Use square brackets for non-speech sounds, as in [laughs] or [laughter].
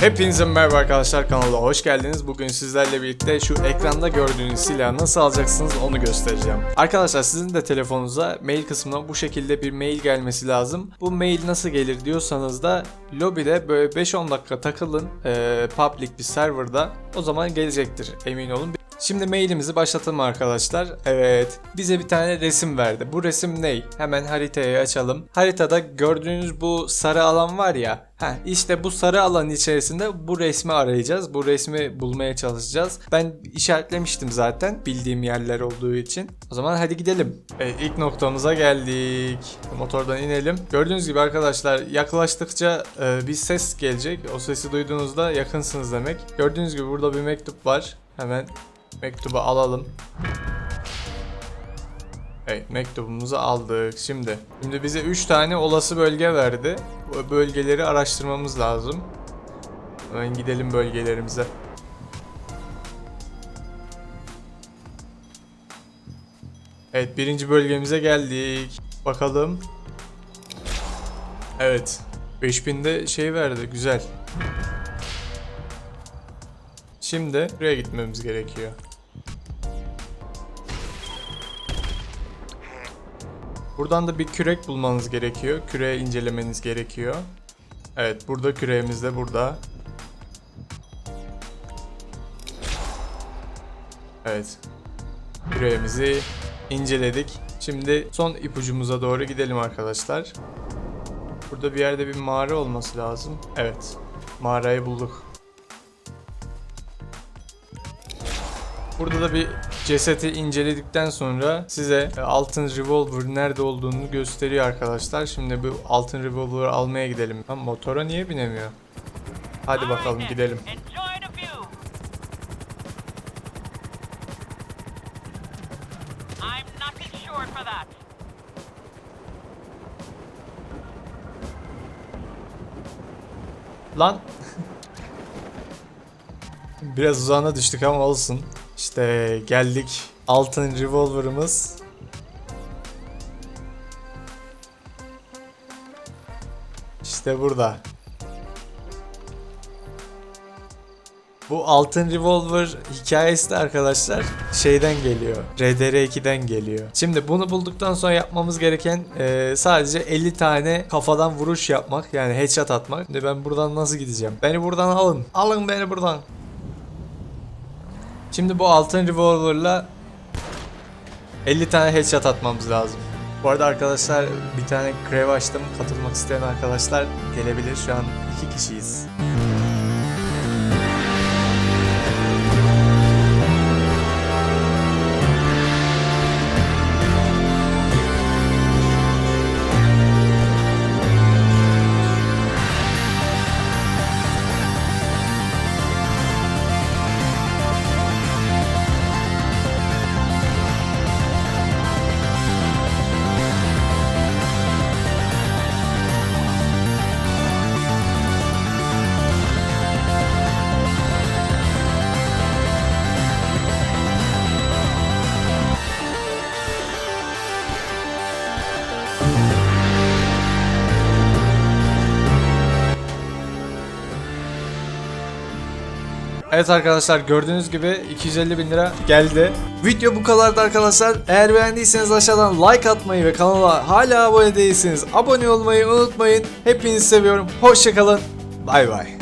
Hepinize merhaba arkadaşlar kanala hoş geldiniz. Bugün sizlerle birlikte şu ekranda gördüğünüz silahı nasıl alacaksınız onu göstereceğim. Arkadaşlar sizin de telefonunuza mail kısmına bu şekilde bir mail gelmesi lazım. Bu mail nasıl gelir diyorsanız da lobide böyle 5-10 dakika takılın eee, public bir serverda o zaman gelecektir emin olun. Şimdi mailimizi başlatalım arkadaşlar. Evet. Bize bir tane resim verdi. Bu resim ne? Hemen haritayı açalım. Haritada gördüğünüz bu sarı alan var ya. Heh, işte bu sarı alanın içerisinde bu resmi arayacağız. Bu resmi bulmaya çalışacağız. Ben işaretlemiştim zaten bildiğim yerler olduğu için. O zaman hadi gidelim. Evet, ilk noktamıza geldik. Motordan inelim. Gördüğünüz gibi arkadaşlar yaklaştıkça e, bir ses gelecek. O sesi duyduğunuzda yakınsınız demek. Gördüğünüz gibi burada bir mektup var. Hemen mektubu alalım. Evet mektubumuzu aldık. Şimdi şimdi bize 3 tane olası bölge verdi. Bu bölgeleri araştırmamız lazım. Hemen gidelim bölgelerimize. Evet birinci bölgemize geldik. Bakalım. Evet. 5000'de şey verdi. Güzel. Şimdi buraya gitmemiz gerekiyor. Buradan da bir kürek bulmanız gerekiyor. Küreği incelemeniz gerekiyor. Evet burada küreğimiz de burada. Evet. Küreğimizi inceledik. Şimdi son ipucumuza doğru gidelim arkadaşlar. Burada bir yerde bir mağara olması lazım. Evet. Mağarayı bulduk. Burada da bir cesedi inceledikten sonra size e, altın revolver nerede olduğunu gösteriyor arkadaşlar. Şimdi bu altın revolver almaya gidelim. Lan motora niye binemiyor? Hadi bakalım gidelim. Lan. [laughs] Biraz uzağına düştük ama olsun. İşte geldik. Altın revolver'ımız. İşte burada. Bu altın revolver hikayesi de arkadaşlar şeyden geliyor. RDR2'den geliyor. Şimdi bunu bulduktan sonra yapmamız gereken e, sadece 50 tane kafadan vuruş yapmak. Yani headshot atmak. Şimdi ben buradan nasıl gideceğim? Beni buradan alın. Alın beni buradan. Şimdi bu altın revolver'la 50 tane headshot atmamız lazım. Bu arada arkadaşlar bir tane crave açtım. Katılmak isteyen arkadaşlar gelebilir. Şu an iki kişiyiz. Evet arkadaşlar gördüğünüz gibi 250 bin lira geldi. Video bu kadardı arkadaşlar. Eğer beğendiyseniz aşağıdan like atmayı ve kanala hala abone değilseniz abone olmayı unutmayın. Hepinizi seviyorum. Hoşçakalın. Bay bay.